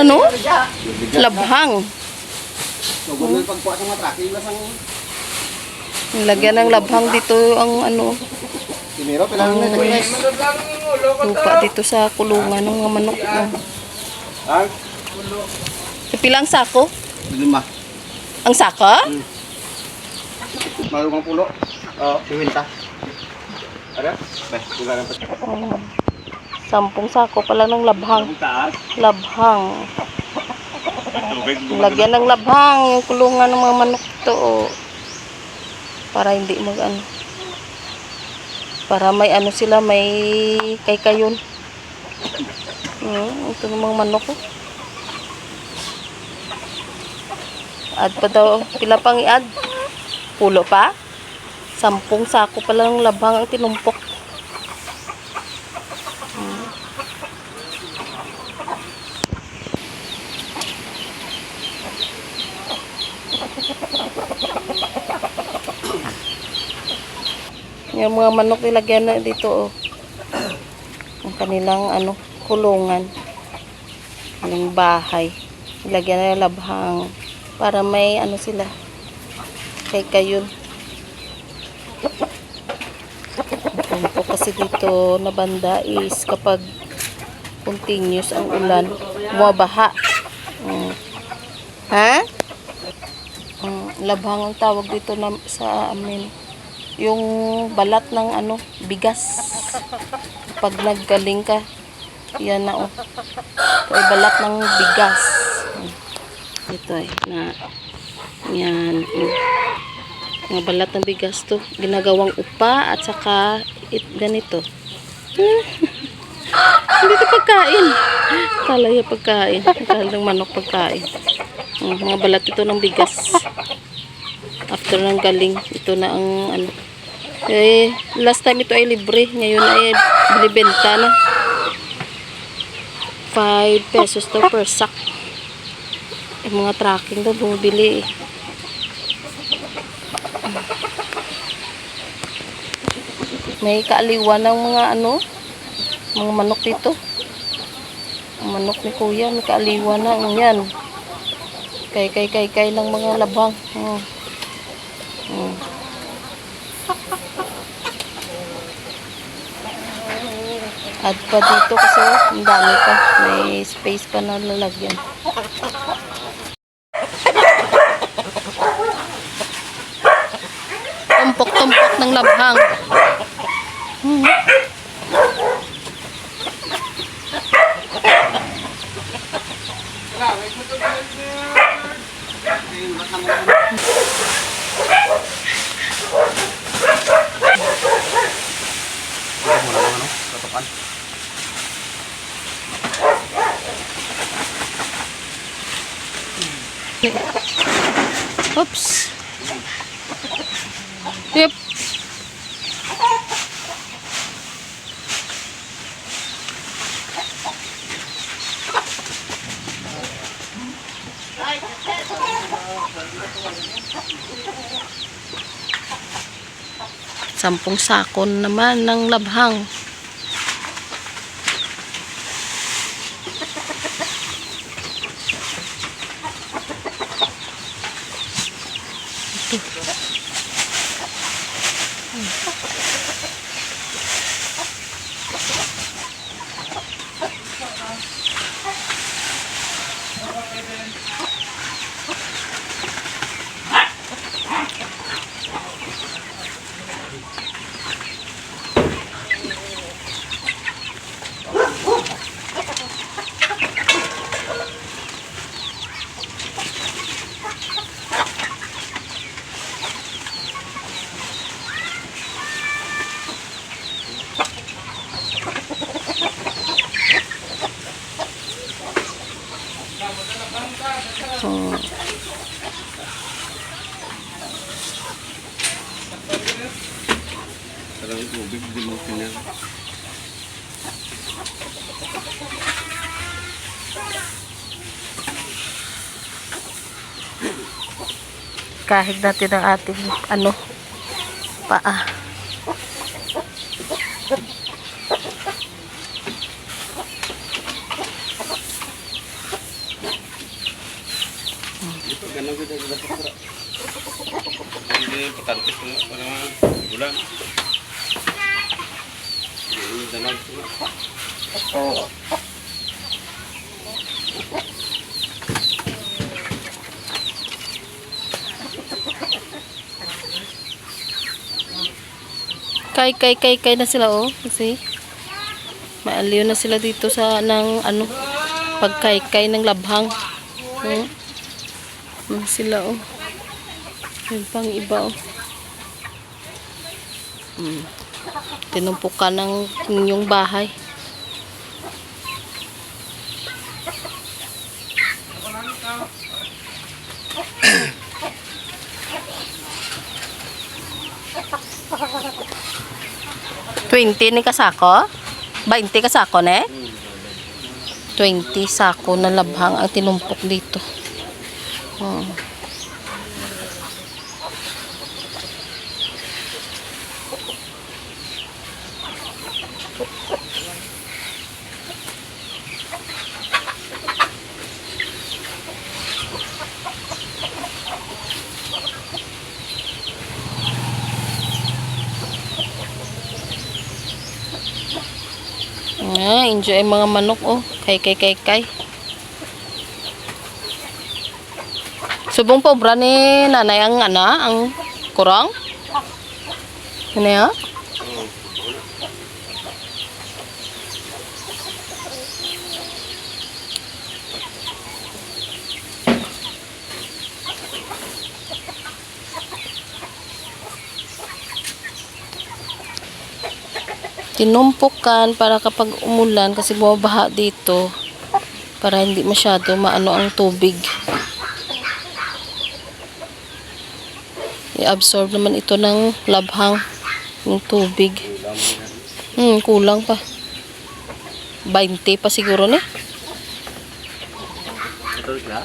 na no? Labhang. Lagyan ng labhang dito ang ano, guys. lupa dito sa kulungan ng mga manok. Oh. Ah, Pilang sako? lima. Ang sako? Marunong pulo. Oo, piwinta. Ada? Beh, pa. Oh. Sampung sako pala ng labhang. Labhang. Lagyan ng labhang yung kulungan ng mga manok to. Oh. Para hindi mag ano. Para may ano sila, may kay kayon. Hmm, ito ng mga manok ko. Add pa daw. Pila pang i-add? Pulo pa? Sampung sako pa lang ng labhang ang tinumpok. Yung mga manok ilagyan na dito oh. Ang kanilang ano, kulungan. Yung bahay. Ilagyan na labhang para may ano sila. Kay kayon. Ang po kasi dito na banda is kapag continuous ang ulan, bumabaha. Mm. Ha? Mm, labhang ang tawag dito na, sa amin yung balat ng ano, bigas. Pag naggaling ka, yan na oh. Ito ay balat ng bigas. Ito ay na yan. Mga balat ng bigas to. Ginagawang upa at saka it, ganito. Hindi ito pagkain. Kala yung pagkain. Kala ng manok pagkain. Mm, mga balat ito ng bigas after ng galing ito na ang ano eh last time ito ay libre ngayon ay binibenta na 5 pesos to per sack yung mga tracking daw bumibili eh. may kaaliwan ng mga ano mga manok dito manok ni kuya may kaaliwan ang yan kay kay kay kay ng mga labang hmm. Hmm. Add pa dito kasi ang dami pa. May space pa na lalagyan. Tumpok-tumpok ng labhang. Hmm. Muna mga ano, tatapan. Oops. Yep. Sampung sakon naman ng labhang. Oh. Sarang tubig, di mo pinan. kahit natin ang ating ano paa Ito, ganun ko dahil dapat ko. Patantis ko nga para ulan. Hindi, danag. Kay, kay, kay, kay na sila, oh. Kasi, maaliw na sila dito sa, ng, ano, pagkay-kay ng labhang. Hmm, sila, oh. Yung pang iba, oh. Hmm. Tinumpukan ng inyong bahay. Twenty ni kasako? 20 kasako ne? 20 sako na labhang ang tinumpok dito. Hmm. Ah, enjoy mga manok oh. Kay kay kay kay. Subong pa obra ni nanay ang ana ang kurang. Ano ya? Tinumpukan para kapag umulan kasi bumabaha dito para hindi masyado maano ang tubig. I-absorb naman ito ng labhang yung tubig. Hmm, kulang pa. 20 pa siguro Ito siya.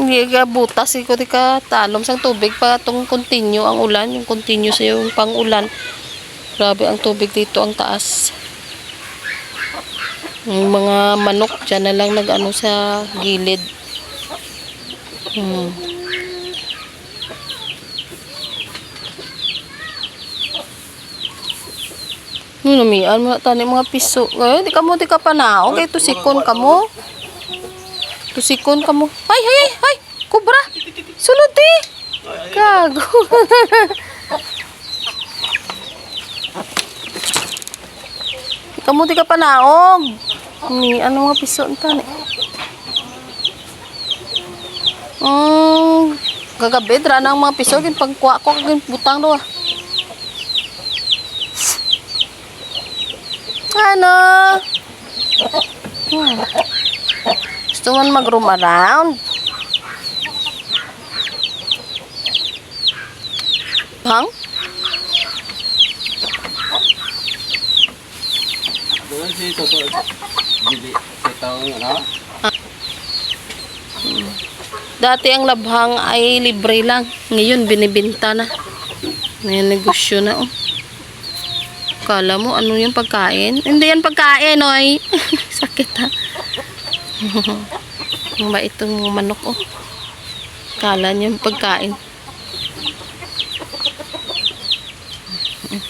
hindi ka butas ikaw di ka talom sang tubig. Pa itong continue ang ulan yung continue sa yung pang ulan grabe ang tubig dito ang taas yung mga manok dyan na lang nag ano sa gilid hmm. Hmm, namian mo tani mga piso. Eh, di ka mo, di ka pa na. Okay, tusikon ka mo. Tusikon ka mo. Ay, ay, ay, ay! Kubra! Sulod di! Gago. di ka mo, di ka pa naog. Ni, ano mga piso ang tani? Hmm, gagabi, dra na ang mga piso. Gin pagkuha ko, gin butang do ah. Ano? Hmm. Gusto mo mag-room around? Bang? Toto. Gili. Sa taong ano? Dati ang labhang ay libre lang. Ngayon, binibinta na. May negosyo na, oh. Kala mo, ano yung pagkain? Hindi yan pagkain, oy. Sakit, ha? Ang bait manok, oh. Kala niya yung pagkain.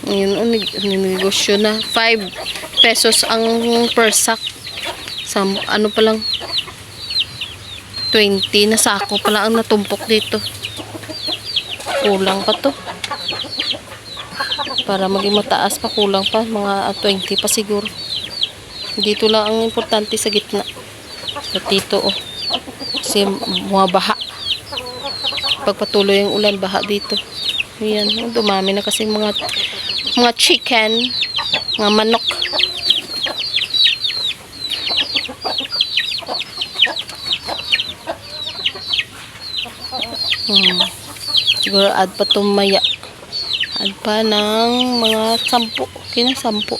Ngayon, oh, neg- negosyo na. 5 pesos ang per sack. Sam, ano pa lang, 20 na sako pala ang natumpok dito. Kulang pa to. Para maging mataas pa, kulang pa. Mga ah, 20 pa siguro. Dito lang ang importante sa gitna. At dito, oh. Kasi mga baha. Pagpatuloy ang ulan, baha dito. Ayan, dumami na kasi mga mga chicken, mga manok. Hmm. Siguro add pa tumaya. Add pa ng mga sampu. Kina sampu.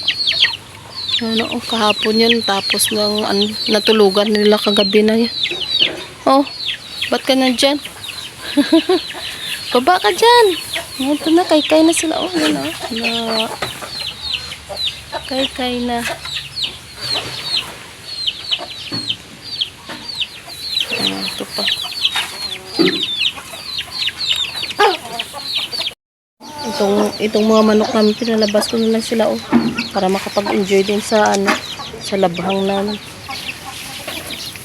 Ano, oh, kahapon yun. Tapos ng ano, natulugan nila kagabi na yan. Oh, ba't ka na dyan? Baba ka dyan. Ito na, kay-kay na sila. Oh, yun oh. Na, kay-kay na. Ito pa. Itong, itong mga manok namin, pinalabas ko na lang sila, oh. Para makapag-enjoy din sa, ano, sa labhang namin.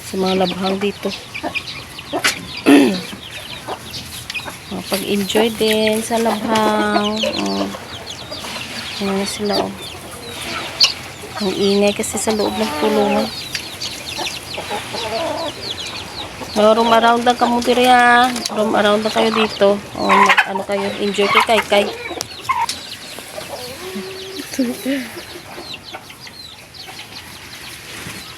Sa mga labhang dito. Makapag-enjoy din sa labhang. Oh. Ayan sila, oh. Ang ingay kasi sa loob ng kulungan. No, room around lang kamo diri ha. Room around lang kayo dito. O, mag, ano kayo, enjoy kay kay kay.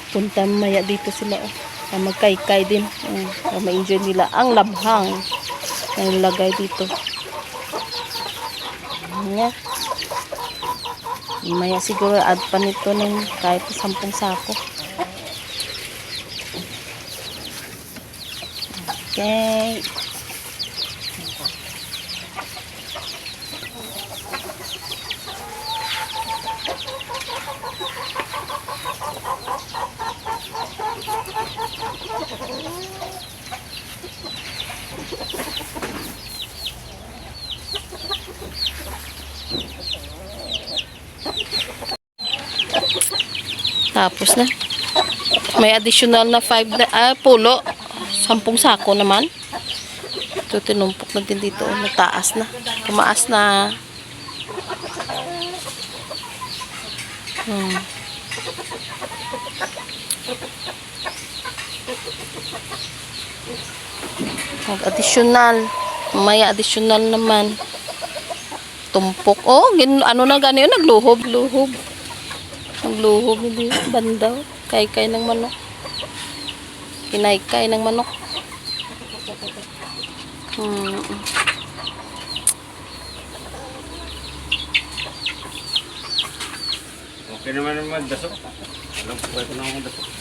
Punta maya dito sila. Oh. Ah, magkay-kay din. Um, para ma-enjoy nila ang labhang na nilagay dito. Ayan. Maya siguro add pa nito ng kahit sampung sako. Okay. Tapos na. May additional na 5 na, ah, pulo. Sampung sako naman. Ito, tinumpok na din dito. Nataas na. Tumaas na. Hmm. Mag-additional. May additional naman. Tumpok. Oh, gin, ano na gano'n yun? Nagluhob, luhob. Nagluhob hindi banda. Kay-kay ng manok. Kinaykay ng manok. Hmm. Okay naman naman dasok. Alam ko pwede na akong dasok.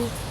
Para